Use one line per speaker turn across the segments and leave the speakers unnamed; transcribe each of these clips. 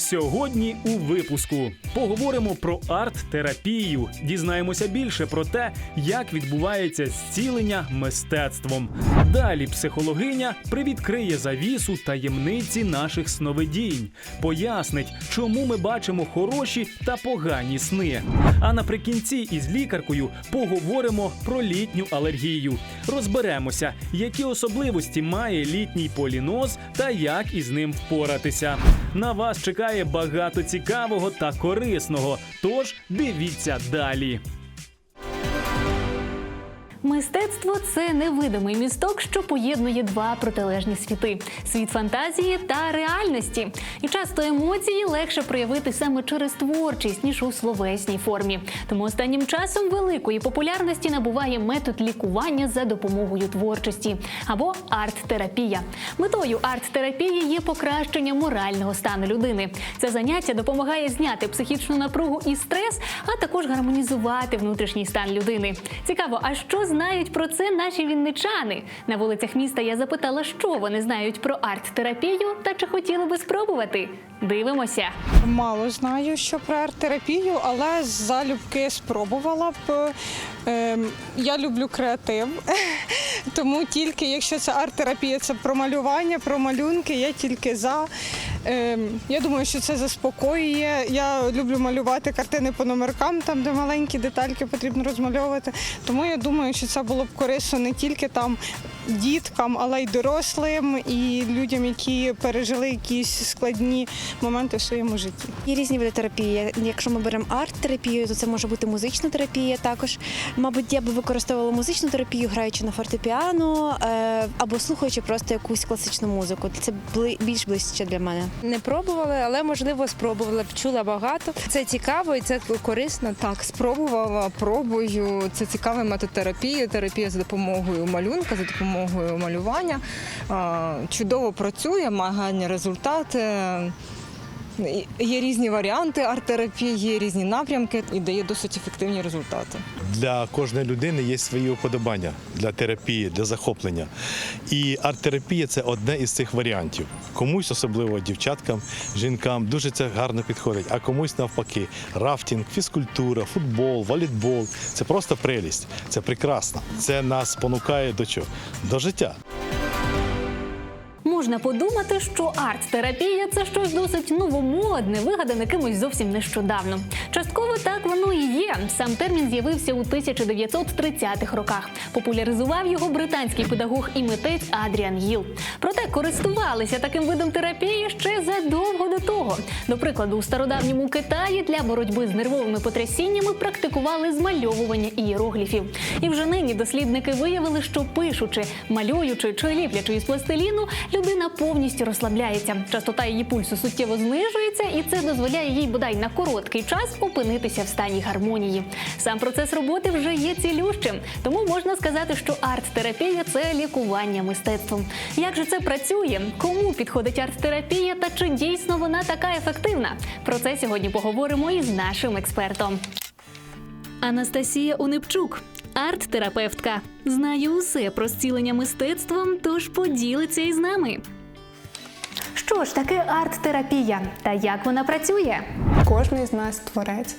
Сьогодні у випуску поговоримо про арт-терапію, дізнаємося більше про те, як відбувається зцілення мистецтвом. Далі психологиня привідкриє завісу таємниці наших сновидінь, пояснить, чому ми бачимо хороші та погані сни. А наприкінці із лікаркою поговоримо про літню алергію. Розберемося, які особливості має літній поліноз та як із ним впоратися. На вас чекає багато цікавого та корисного. Тож дивіться далі.
Мистецтво це невидимий місток, що поєднує два протилежні світи: світ фантазії та реальності. І часто емоції легше проявити саме через творчість, ніж у словесній формі. Тому останнім часом великої популярності набуває метод лікування за допомогою творчості або арт-терапія. Метою арт-терапії є покращення морального стану людини. Це заняття допомагає зняти психічну напругу і стрес, а також гармонізувати внутрішній стан людини. Цікаво, а що знають про це наші вінничани? На вулицях міста я запитала, що вони знають про арт-терапію та чи хотіли би спробувати. Дивимося.
Мало знаю, що про арт-терапію, але залюбки спробувала б. Ем, Я люблю креатив, тому тільки якщо це арт-терапія, це про малювання, про малюнки, я тільки за. Ем, Я думаю, що це заспокоює. Я люблю малювати картини по номеркам, там де маленькі детальки потрібно розмальовувати. Тому я думаю, що це було б корисно не тільки там діткам, але й дорослим і людям, які пережили якісь складні моменти в своєму житті.
Є різні види терапії. Якщо ми беремо арт-терапію, то це може бути музична терапія. Також, мабуть, я би використовувала музичну терапію, граючи на фортепіано е, або слухаючи просто якусь класичну музику. Це більш ближче для мене.
Не пробували, але можливо спробувала. Чула багато. Це цікаво і це корисно.
Так, спробувала, пробую. Це цікавий метод терапії. Терапія за допомогою малюнка, за допомогою малювання. Чудово працює, має гарні результати. І- Є різні варіанти арт-терапії, є різні напрямки і дає досить ефективні результати.
Для кожної людини є свої уподобання для терапії, для захоплення. І арт-терапія це одне із цих варіантів. Комусь, особливо дівчаткам, жінкам, дуже це гарно підходить, а комусь навпаки. Рафтінг, фізкультура, футбол, волейбол це просто прелість, це прекрасно. Це нас спонукає до чого? До життя.
Можна подумати, що арт-терапія це щось досить новомодне, вигадане кимось зовсім нещодавно. Частково так воно і є. Сам термін з'явився у 1930-х роках. Популяризував його британський педагог і митець Адріан Гіл. Проте користувалися таким видом терапії ще задовго до того. До прикладу, у стародавньому Китаї для боротьби з нервовими потрясіннями практикували змальовування ієрогліфів. І вже нині дослідники виявили, що пишучи, малюючи чи ліплячи із пластиліну, людина повністю розслабляється. Частота її пульсу суттєво знижується, і це дозволяє їй бодай на короткий час опинитися в стані гармонії. Сам процес роботи вже є цілющим, тому можна сказати, що арт-терапія це лікування мистецтвом. Як же це працює? Кому підходить арт-терапія та чи дійсно вона така ефективна? Про це сьогодні поговоримо із нашим експертом. Анастасія Унипчук, арт-терапевтка. Знає усе про зцілення мистецтвом, тож поділиться із нами. Що ж таке арт-терапія та як вона працює?
Кожний з нас творець.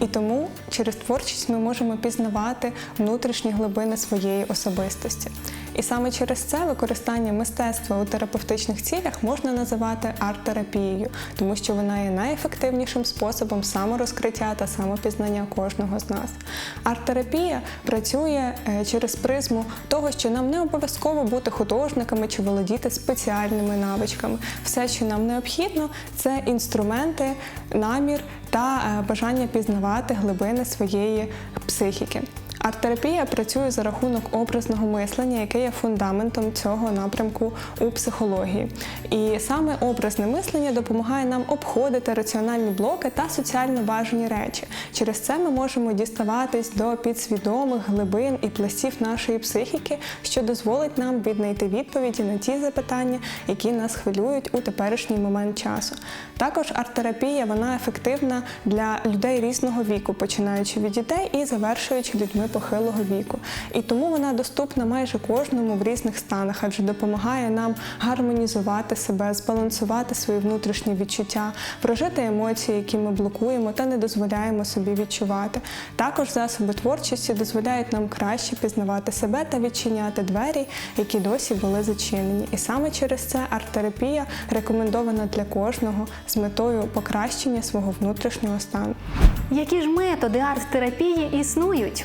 І тому через творчість ми можемо пізнавати внутрішні глибини своєї особистості. І саме через це використання мистецтва у терапевтичних цілях можна називати арт-терапією, тому що вона є найефективнішим способом саморозкриття та самопізнання кожного з нас. Арт-терапія працює е, через призму того, що нам не обов'язково бути художниками чи володіти спеціальними навичками. Все, що нам необхідно, це інструменти, намір та е, бажання пізнавати глибини своєї психіки. Арт-терапія працює за рахунок образного мислення, яке є фундаментом цього напрямку у психології. І саме образне мислення допомагає нам обходити раціональні блоки та соціально бажані речі. Через це ми можемо діставатись до підсвідомих глибин і пластів нашої психіки, що дозволить нам віднайти відповіді на ті запитання, які нас хвилюють у теперішній момент часу. Також арт-терапія вона ефективна для людей різного віку, починаючи від дітей і завершуючи людьми похилого віку. І тому вона доступна майже кожному в різних станах, адже допомагає нам гармонізувати себе, збалансувати свої внутрішні відчуття, прожити емоції, які ми блокуємо та не дозволяємо собі відчувати. Також засоби творчості дозволяють нам краще пізнавати себе та відчиняти двері, які досі були зачинені. І саме через це арт-терапія рекомендована для кожного з метою покращення свого внутрішнього стану.
Які ж методи арт-терапії існують?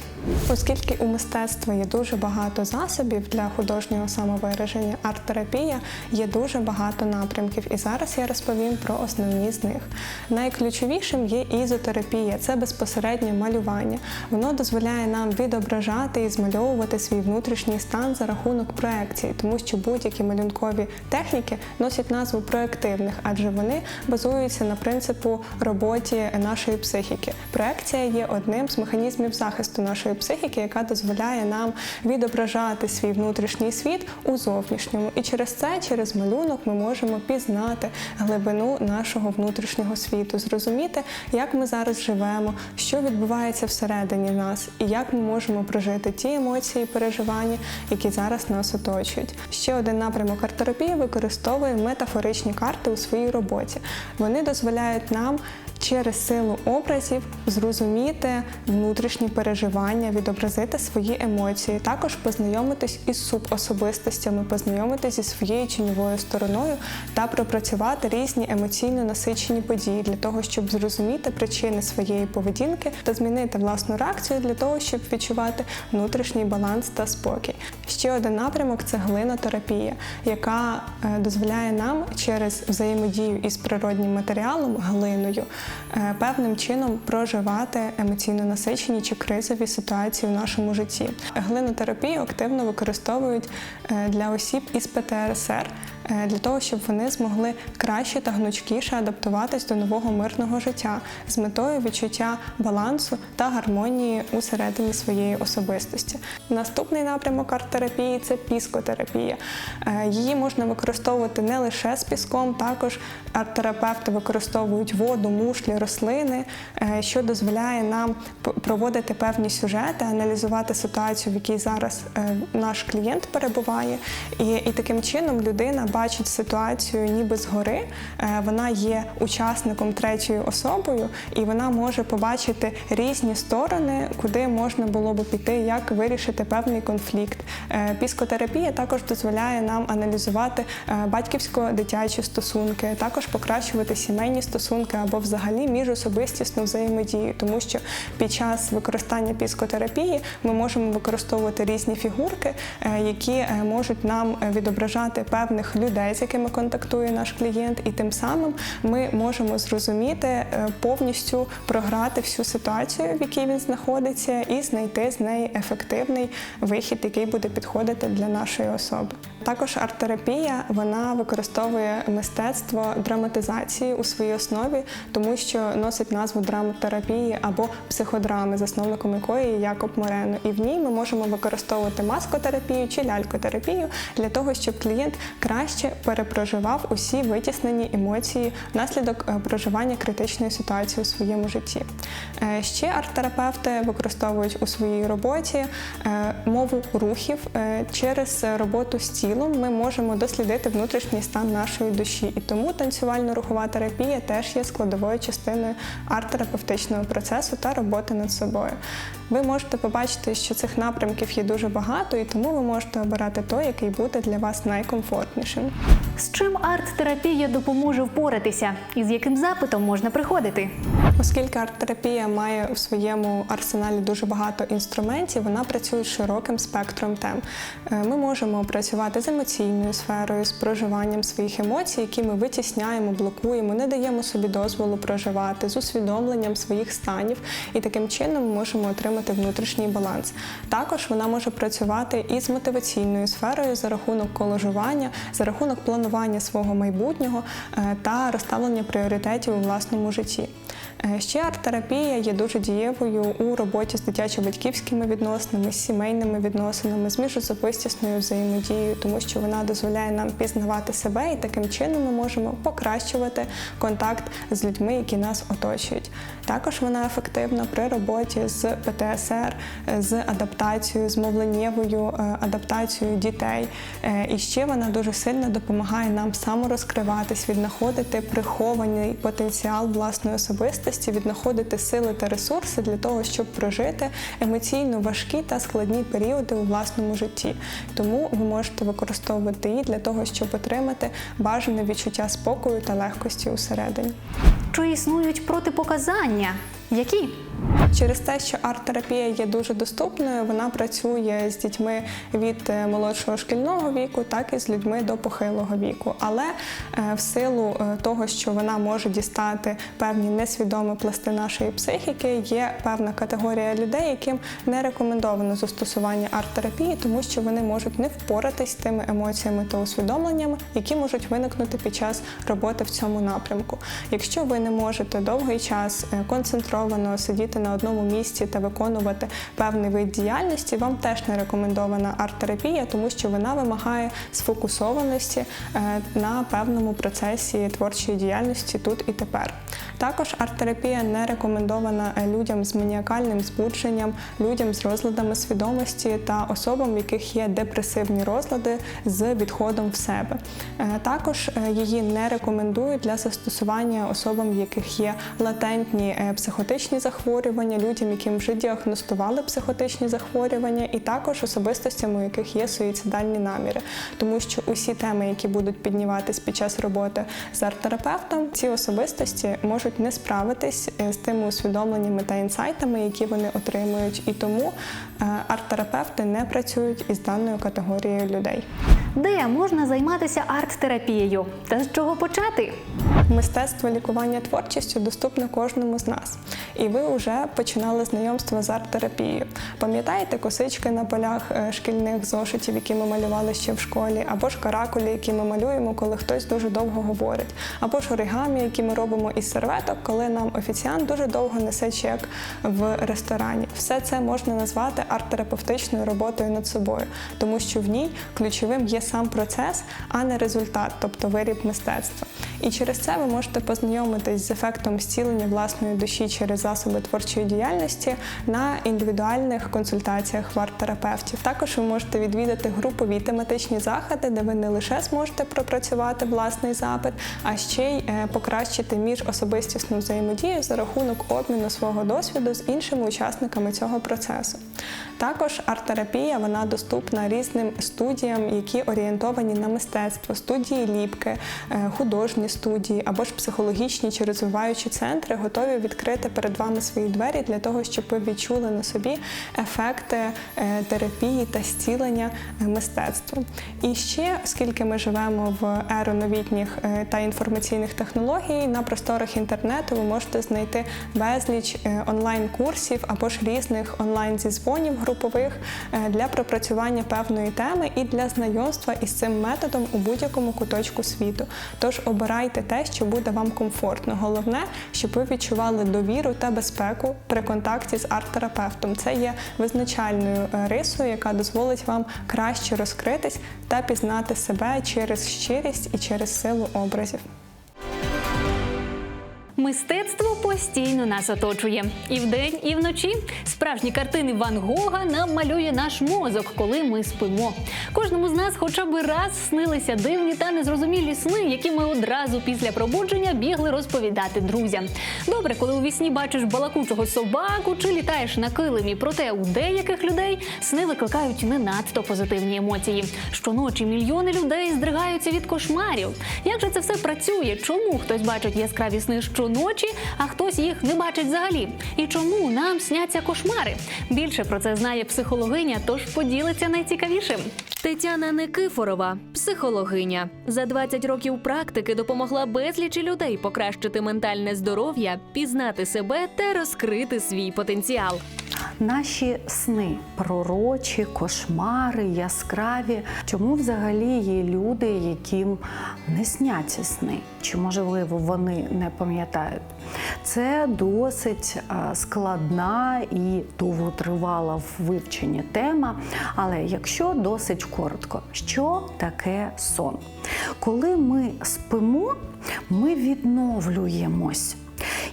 Оскільки у мистецтва є дуже багато засобів для художнього самовираження, арт-терапія є дуже багато напрямків, і зараз я розповім про основні з них. Найключовішим є ізотерапія, це безпосереднє малювання. Воно дозволяє нам відображати і змальовувати свій внутрішній стан за рахунок проекції, тому що будь-які малюнкові техніки носять назву проективних, адже вони базуються на принципу роботі нашої психіки. Проекція є одним з механізмів захисту нашої психіки, яка дозволяє нам відображати свій внутрішній світ у зовнішньому. І через це, через малюнок, ми можемо пізнати глибину нашого внутрішнього світу, зрозуміти, як ми зараз живемо, що відбувається всередині нас, і як ми можемо прожити ті емоції, переживання, які зараз нас оточують. Ще один напрямок арт-терапії використовує метафоричні карти у своїй роботі. Вони дозволяють нам через силу образів зрозуміти внутрішні переживання, відобразити свої емоції, також познайомитись із субособистостями, познайомитись зі своєю тіньовою стороною та пропрацювати різні емоційно насичені події для того, щоб зрозуміти причини своєї поведінки та змінити власну реакцію для того, щоб відчувати внутрішній баланс та спокій. Ще один напрямок це глинотерапія, яка е, дозволяє нам через взаємодію із природнім матеріалом, глиною, певним чином проживати емоційно насичені чи кризові ситуації в нашому житті. Глинотерапію активно використовують е, для осіб із ПТРСР е, для того, щоб вони змогли краще та гнучкіше адаптуватись до нового мирного життя з метою відчуття балансу та гармонії усередині своєї особистості. Наступний напрямок арт-терапії це піскотерапія. Е, Її можна використовувати не лише з піском, також арт-терапевти використовують воду, мушлі, рослини, е, що дозволяє нам проводити певні сюжети, аналізувати ситуацію, в якій зараз е, наш клієнт перебуває. І, і таким чином людина бачить ситуацію ніби згори. Е, Вона є учасником третьою особою, і вона може побачити різні сторони, куди можна було би піти, як вирішити певний конфлікт. Е, Піскотерапія також дозволяє нам аналізувати е, батьківсько-дитячі стосунки, також покращувати сімейні стосунки або взагалі міжособистісну взаємодію, тому що під час використання піскотерапії ми можемо використовувати різні фігурки, які можуть нам відображати певних людей, з якими контактує наш клієнт, і тим самим ми можемо зрозуміти е, повністю програти всю ситуацію, в якій він знаходиться, і знайти з неї ефективний вихід, який буде підходити для нашої особи. Також арт-терапія вона використовує мистецтво драматизації у своїй основі, тому що носить назву драмотерапії або психодрами, засновником якої Якоб Морено. І в ній ми можемо використовувати маскотерапію чи лялькотерапію для того, щоб клієнт краще перепроживав усі витіснені емоції внаслідок е, проживання критичної ситуації у своєму житті. Е, Ще арт-терапевти використовують у своїй роботі е, мову рухів через роботу з тілом. Ми можемо дослідити внутрішній стан нашої душі, і тому танцювально-рухова терапія теж є складовою частиною арт-терапевтичного процесу та роботи над собою. Ви можете побачити, що цих напрямків є дуже багато, і тому ви можете обирати той, який буде для вас найкомфортнішим.
З чим арт-терапія допоможе впоратися? І з яким запитом можна приходити?
Оскільки арт-терапія має у своєму арсеналі дуже багато інструментів, вона працює з широким спектром тем. Е, Ми можемо працювати з емоційною сферою, з проживанням своїх емоцій, які ми витісняємо, блокуємо, не даємо собі дозволу проживати, з усвідомленням своїх станів, і таким чином ми можемо отримати внутрішній баланс. Також вона може працювати і з мотиваційною сферою за рахунок коложування, за рахунок планування свого майбутнього е, та розставлення пріоритетів у власному житті. Е, Ще арт-терапія є дуже дієвою у роботі з дитячо-батьківськими відносинами, з сімейними відносинами, з міжособистісною взаємодією, тому що вона дозволяє нам пізнавати себе і таким чином ми можемо покращувати контакт з людьми, які нас оточують. Також вона ефективна при роботі з ТСР е, з адаптацією, з мовленнєвою е, адаптацією дітей. Е, І ще вона дуже сильно допомагає нам саморозкриватись, віднаходити прихований потенціал власної особистості, віднаходити сили та ресурси для того, щоб прожити емоційно важкі та складні періоди у власному житті. Тому ви можете використовувати її для того, щоб отримати бажане відчуття спокою та легкості усередині.
Чи існують протипоказання? Які?
Через те, що арт-терапія є дуже доступною, вона працює з дітьми від е, молодшого шкільного віку, так і з людьми до похилого віку. Але е, в силу е, того, що вона може дістати певні несвідомі пласти нашої психіки, є певна категорія людей, яким не рекомендовано застосування арт-терапії, тому що вони можуть не впоратись з тими емоціями та усвідомленнями, які можуть виникнути під час роботи в цьому напрямку. Якщо ви не можете довгий час е, концентровано сидіти на одному місці та виконувати певний вид діяльності, вам теж не рекомендована арт-терапія, тому що вона вимагає сфокусованості е, на певному процесі творчої діяльності тут і тепер. Також арт-терапія не рекомендована е, людям з маніакальним збудженням, людям з розладами свідомості та особам, в яких є депресивні розлади з відходом в себе. Також її не рекомендують для застосування особам, в яких є латентні е, психотичні захворювання, людям, яким вже діагностували психотичні захворювання, і також особистостям, у яких є суїцидальні наміри, тому що усі теми, які будуть підніматись під час роботи з арт-терапевтом, ці особистості можуть не справитись е, з тими усвідомленнями та інсайтами, які вони отримують, і тому е, арт-терапевти не працюють із даною категорією людей.
Де можна займатися арт-терапією? Та з чого почати?
Мистецтво лікування творчістю доступне кожному з нас. І ви вже починали знайомство з арт-терапією. Пам'ятаєте косички на полях е, шкільних зошитів, які ми малювали ще в школі, або ж каракулі, які ми малюємо, коли хтось дуже довго говорить, або ж оригамі, які ми робимо із серветок, коли нам офіціант дуже довго несе чек в ресторані. Все це можна назвати арт-терапевтичною роботою над собою, тому що в ній ключовим є сам процес, а не результат, тобто виріб мистецтва. І через це ви можете познайомитись з ефектом зцілення власної душі через засоби творчої діяльності на індивідуальних консультаціях в арт-терапевтів. Також ви можете відвідати групові тематичні заходи, де ви не лише зможете пропрацювати власний запит, а ще й е, покращити міжособистісну взаємодію за рахунок обміну свого досвіду з іншими учасниками цього процесу. Також арт-терапія вона доступна різним студіям, які орієнтовані на мистецтво, студії ліпки, е, художні студії або ж психологічні чи розвиваючі центри готові відкрити перед вами свої двері для того, щоб ви відчули на собі ефекти е, терапії та зцілення е, мистецтвом. І ще, оскільки ми живемо в еру новітніх та інформаційних технологій, на просторах інтернету ви можете знайти безліч онлайн-курсів або ж різних онлайн-зізвонів групових е, для пропрацювання певної теми і для знайомства із цим методом у будь-якому куточку світу. Тож обирайте те, що буде вам комфортно. Головне, щоб ви відчували довіру та безпеку при контакті з арт-терапевтом. Це є визначальною е, рисою, яка дозволить вам краще розкритись та пізнати себе через щирість і через силу образів.
Мистецтво постійно нас оточує і вдень, і вночі. Справжні картини Ван Гога нам малює наш мозок, коли ми спимо. Кожному з нас хоча б раз снилися дивні та незрозумілі сни, які ми одразу після пробудження бігли розповідати друзям. Добре, коли у вісні бачиш балакучого собаку чи літаєш на килимі. Проте у деяких людей сни викликають не надто позитивні емоції. Щоночі мільйони людей здригаються від кошмарів. Як же це все працює? Чому хтось бачить яскраві сни щоночі, а хтось їх не бачить взагалі? І чому нам сняться кошмари? Більше про це знає психологиня, тож поділиться найцікавішим.
Тетяна Никифорова, психологиня, за 20 років практики допомогла безлічі людей покращити ментальне здоров'я, пізнати себе та розкрити свій потенціал.
Наші сни пророчі, кошмари, яскраві. Чому взагалі є люди, яким не сняться сни? Чи можливо вони не пам'ятають? Це досить складна і довготривала в вивченні тема. Але якщо досить коротко, що таке сон? Коли ми спимо, ми відновлюємось.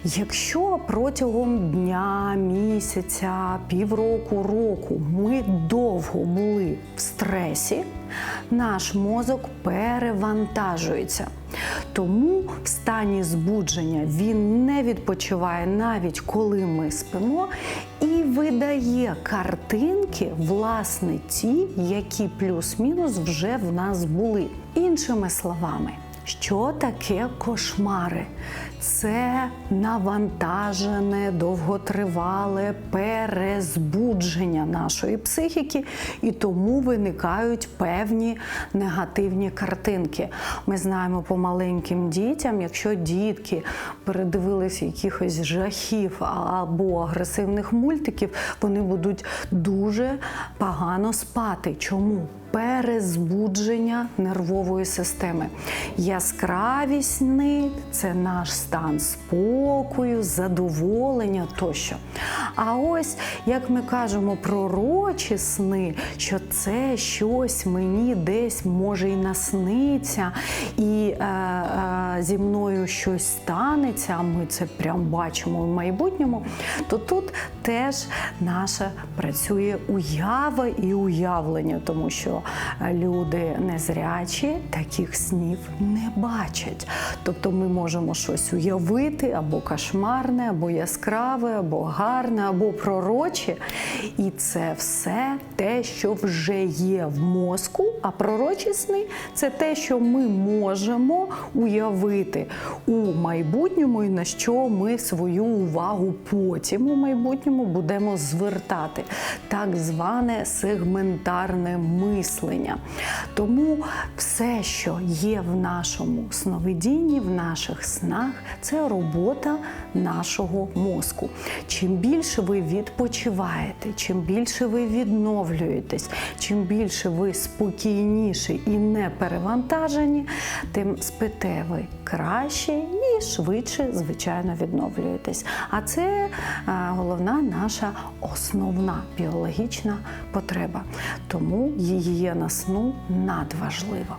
Якщо протягом дня, місяця, півроку, року ми довго були в стресі, наш мозок перевантажується. Тому в стані збудження він не відпочиває навіть коли ми спимо, і видає картинки, власне, ті, які плюс-мінус вже в нас були. Іншими словами, що таке кошмари? Це навантажене, довготривале перезбудження нашої психіки, і тому виникають певні негативні картинки. Ми знаємо по маленьким дітям, якщо дітки передивилися якихось жахів або агресивних мультиків, вони будуть дуже погано спати. Чому? перезбудження нервової системи. Яскраві сни це наш стан спокою, задоволення тощо. А ось як ми кажемо пророчі сни, що це щось мені десь може і насниться, і е, е, зі мною щось станеться, а ми це прям бачимо в майбутньому, то тут теж наша працює уява і уявлення, тому що люди незрячі таких снів не бачать. Тобто ми можемо щось уявити або кошмарне, або яскраве, або гарне, або пророче. І це все те, що вже є в мозку. А пророчі сни це те, що ми можемо уявити у майбутньому, і на що ми свою увагу потім у майбутньому будемо звертати. Так зване сегментарне мислення. Тому все, що є в нашому сновидінні, в наших снах, це робота нашого мозку. Чим більше ви відпочиваєте, чим більше ви відновлюєтесь, чим більше ви спокійніші і не перевантажені, тим спите ви краще і швидше, звичайно, відновлюєтесь. А це а, головна наша основна біологічна потреба. Тому гігієна сну надважлива.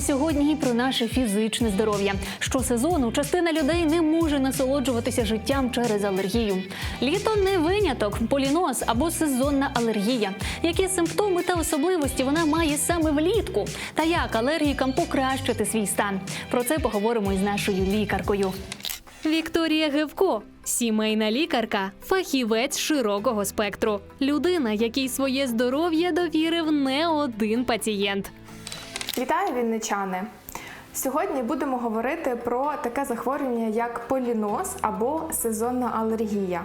Сьогодні і про наше фізичне здоров'я. Щосезону частина людей не може насолоджуватися життям через алергію. Літо не виняток, поліноз або сезонна алергія. Які симптоми та особливості вона має саме влітку? Та як алергікам покращити свій стан? Про це поговоримо із нашою лікаркою.
Вікторія Гевко, сімейна лікарка, фахівець широкого спектру, людина, якій своє здоров'я довірив не один пацієнт.
Вітаю вінничани! Сьогодні будемо говорити про таке захворювання, як поліноз або сезонна алергія.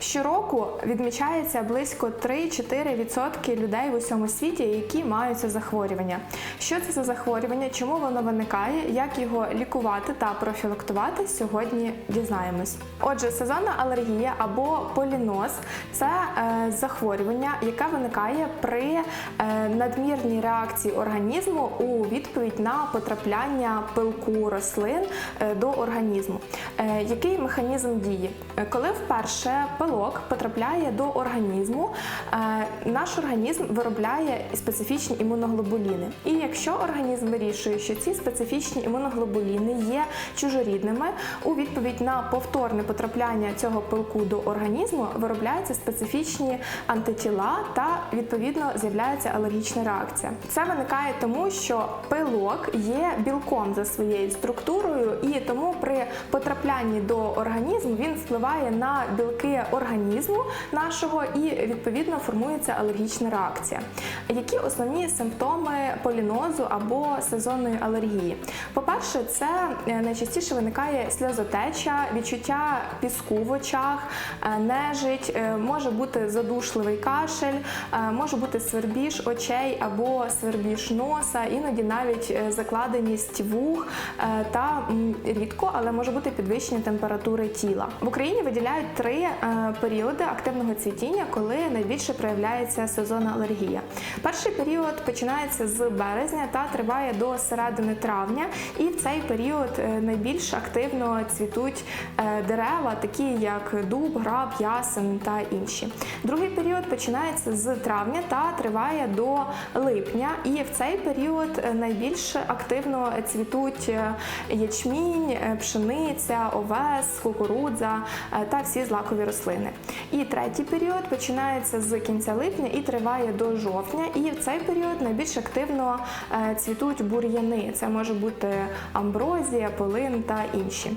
Щороку відмічається близько 3-4% людей в усьому світі, які мають це захворювання. Що це за захворювання, чому воно виникає, як його лікувати та профілактувати, сьогодні дізнаємось. Отже, сезонна алергія або поліноз це е, захворювання, яке виникає при е, надмірній реакції організму у відповідь на потрапляння пилку рослин е, до організму. Е, Який механізм дії? Е, Коли вперше пилок потрапляє до організму, е, наш організм виробляє специфічні імуноглобуліни. І якщо організм вирішує, що ці специфічні імуноглобуліни є чужорідними, у відповідь на повторне потрапляння цього пилку до організму виробляються специфічні антитіла та відповідно з'являється алергічна реакція. Це виникає тому, що пилок є білком за своєю структурою, і тому при потраплянні до організму він впливає на білки організму нашого і відповідно формується алергічна реакція. Які основні симптоми полінозу або сезонної алергії? По-перше, це е, найчастіше виникає сльозотеча, відчуття піску в очах, е, нежить, е, може бути задушливий кашель, може бути свербіж очей або свербіж носа, іноді навіть закладеність вух та рідко, але може бути підвищення температури тіла. В Україні виділяють три періоди активного цвітіння, коли найбільше проявляється сезонна алергія. Перший період починається з березня та триває до середини травня, і в цей період е, найбільш активно цвітуть е, дерева, такі як дуб, граб, ясен та інші. Другий період починається з травня та триває до липня, і в цей період е, найбільш активно цвітуть ячмінь, пшениця, овес, кукурудза та всі злакові рослини. І третій період починається з кінця липня і триває до жовтня. І в цей період найбільш активно е, цвітуть бур'яни. Це може бути амброзія, полин та інші.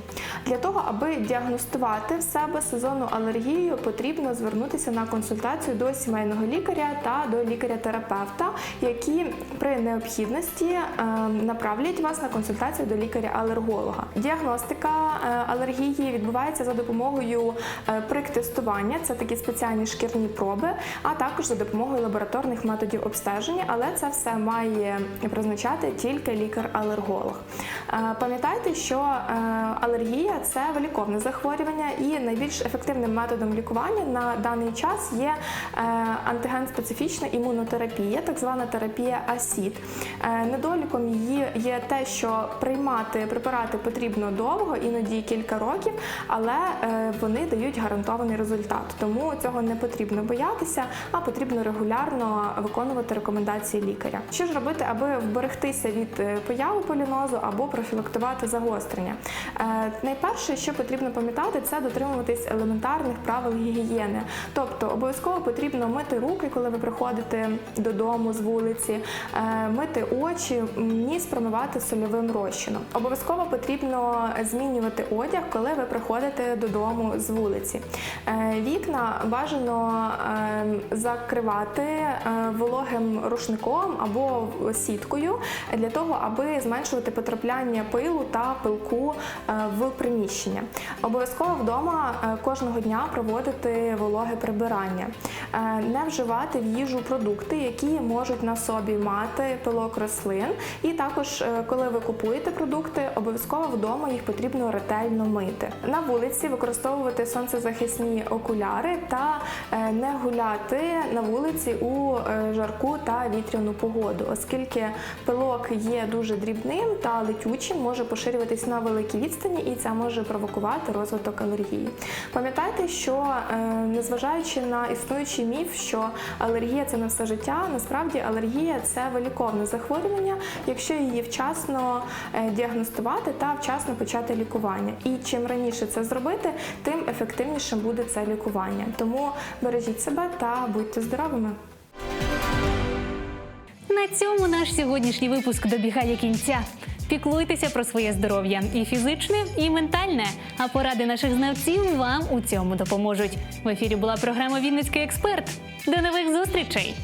Для того, аби діагностувати в себе сезонну алергію, потрібно звернутися на консультацію до сімейного лікаря та до лікаря-терапевта, які при необхідності е, направлять вас на консультацію до лікаря-алерголога. Діагностика е, алергії відбувається за допомогою е, приктестування, це такі спеціальні шкірні проби, а також за допомогою лабораторних методів обстеження, але це все має призначати тільки лікар-алерголог. Е, Пам'ятайте, що е, алергія це виліковне захворювання, і найбільш ефективним методом лікування на даний час є е, антиген-специфічна імунотерапія, так звана терапія АСІД. Недоліком її є те, що приймати препарати потрібно довго, іноді кілька років, але вони дають гарантований результат. Тому цього не потрібно боятися, а потрібно регулярно виконувати рекомендації лікаря. Що ж робити, аби вберегтися від е, появи полінозу або профілактувати загострення? Е, Найперше, що потрібно пам'ятати, це дотримуватись елементарних правил гігієни. Тобто обов'язково потрібно мити руки, коли ви приходите додому з вулиці, е, мити очі, ніс промивати сольовим розчином. Обов'язково потрібно змінювати одяг, коли ви приходите додому з вулиці. Е, Вікна бажано е, закривати е, вологим рушником або сіткою для того, аби зменшувати потрапляння пилу та пилку е, в приміщення. Обов'язково вдома кожного дня проводити вологе прибирання, не вживати в їжу продукти, які можуть на собі мати пилок рослин. І також, коли ви купуєте продукти, обов'язково вдома їх потрібно ретельно мити. На вулиці використовувати сонцезахисні окуляри та е, не гуляти на вулиці у е, жарку та вітряну погоду, оскільки пилок є дуже дрібним та летючим, може поширюватись на великій відстані, і це може провокувати розвиток алергії. Пам'ятайте, що е, незважаючи на існуючий міф, що алергія це на все життя, насправді алергія це виліковне захворювання, якщо її вчасно діагностувати та вчасно почати лікування. І чим раніше це зробити, тим ефективнішим буде це лікування. Тому бережіть себе та будьте здоровими.
На цьому наш сьогоднішній випуск добігає кінця. Піклуйтеся про своє здоров'я і фізичне, і ментальне. А поради наших знавців вам у цьому допоможуть. В ефірі була програма Вінницький експерт. До нових зустрічей!